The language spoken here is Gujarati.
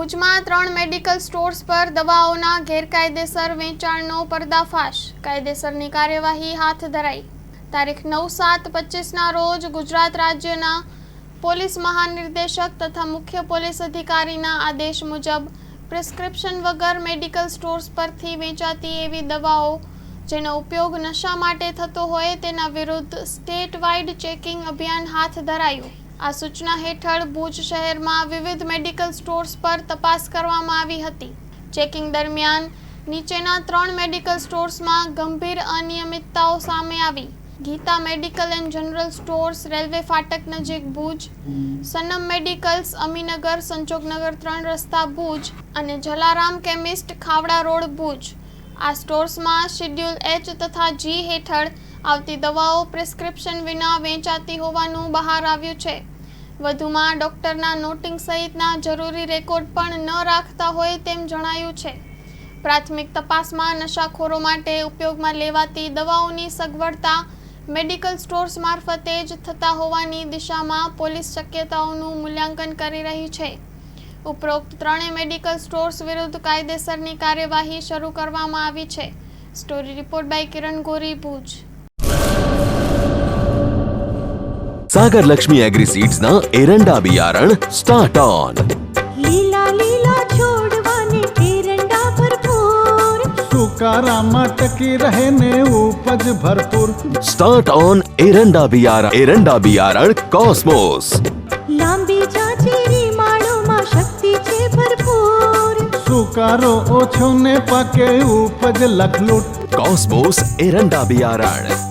ભુજમાં ત્રણ મેડિકલ સ્ટોર્સ પર દવાઓના ગેરકાયદેસર વેચાણનો પર્દાફાશ. કાયદેસરની કાર્યવાહી હાથ ધરાઈ. તારીખ નવ સાત પચીસના રોજ ગુજરાત રાજ્યના પોલીસ મહાનિર્દેશક તથા મુખ્ય પોલીસ અધિકારીના આદેશ મુજબ પ્રિસ્ક્રિપ્શન વગર મેડિકલ સ્ટોર્સ પરથી વેચાતી એવી દવાઓ જેનો ઉપયોગ નશા માટે થતો હોય તેના વિરુદ્ધ સ્ટેટ વાઇડ ચેકિંગ અભિયાન હાથ ધરાયું. આ સૂચના હેઠળ ભુજ શહેરમાં વિવિધ મેડિકલ સ્ટોર્સ પર તપાસ કરવામાં આવી હતી. ચેકિંગ દરમિયાન નીચેના ત્રણ મેડિકલ સ્ટોર્સમાં ગંભીર અનિયમિતતાઓ સામે આવી. Geeta medical and general stores, railway ફાટક નજીક ભુજ, સનમ મેડિકલ્સ, અમીનગર, સંજોગનગર ત્રણ રસ્તા ભુજ અને જલારામ કેમિસ્ટ ખાવડા રોડ ભુજ. આ સ્ટોર્સમાં શિડ્યુલ એચ તથા જી હેઠળ આવતી દવાઓ પ્રિસ્ક્રિપ્શન વિના વેચાતી હોવાનું બહાર આવ્યું છે. વધુમાં ડોક્ટરના નોટિંગ સહિતના જરૂરી રેકોર્ડ પણ ન રાખતા હોય તેમ જણાયું છે. પ્રાથમિક તપાસમાં નશાખોરો માટે ઉપયોગમાં લેવાતી દવાઓની સગવડતા મેડિકલ સ્ટોર્સ મારફતે જ થતા હોવાની દિશામાં પોલીસ શક્યતાઓનું મૂલ્યાંકન કરી રહી છે. ઉપરોક્ત ત્રણેય મેડિકલ સ્ટોર્સ વિરુદ્ધ કાયદેસરની કાર્યવાહી શરૂ કરવામાં આવી છે. Story report by Kiran Gori Bhuj. Sagar Lakshmi Agriseeds ना एरंडा बियारण स्टार्ट ऑन લીલા લીલા છોડવાને એરંડા ભરપૂર સુકારામાં ટકી રહે ને ઉપજ ભરપૂર स्टार्ट ऑन एरंडा बियारण एरंडा बियारण कॉस्मोस લાંબી જાચેરી માળોમાં શક્તિ છે ભરપૂર સુકારો ઓછો ને પાકે ઉપજ લખલૂટ कॉस्मोस एरंडा बियारण